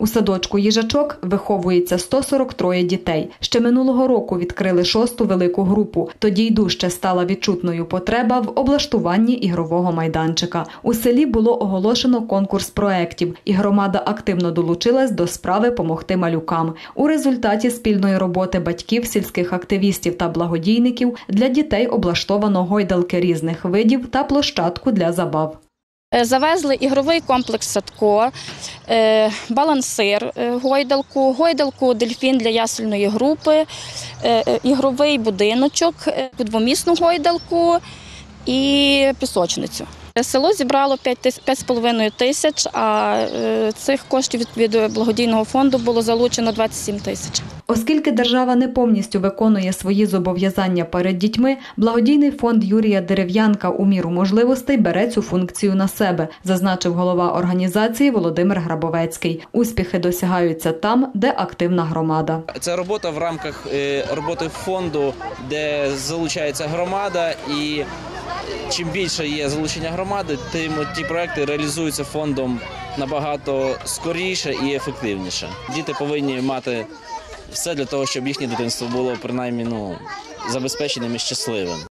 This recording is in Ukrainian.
У садочку їжачок виховується 143 дітей. Ще минулого року відкрили шосту велику групу. Тоді й дужче стала відчутною потреба в облаштуванні ігрового майданчика. У селі було оголошено конкурс проєктів, і громада активно долучилась до справи помогти малюкам. У результаті спільної роботи батьків, сільських активістів та благодійників для дітей облаштовано гойдалки різних видів та площадку для забав. Е, Завезли ігровий комплекс Садко, е, балансир, е, гойдалку, гойдалку дельфін для ясельної групи, ігровий будиночок, підвомісну двомісну гойдалку і пісочницю. Село зібрало 5,5 тисяч, а е, цих коштів від- від благодійного фонду було залучено 27 тисяч. Оскільки держава не повністю виконує свої зобов'язання перед дітьми, благодійний фонд Юрія Дерев'янка у міру можливостей бере цю функцію на себе, зазначив голова організації Володимир Грабовецький. Успіхи досягаються там, де активна громада. Це робота в рамках е, роботи фонду, де залучається громада, і чим більше є залучення громади, тим ті проекти реалізуються фондом набагато скоріше і ефективніше. Діти повинні мати все для того, щоб їхнє дитинство було принаймні ну забезпеченим і щасливим.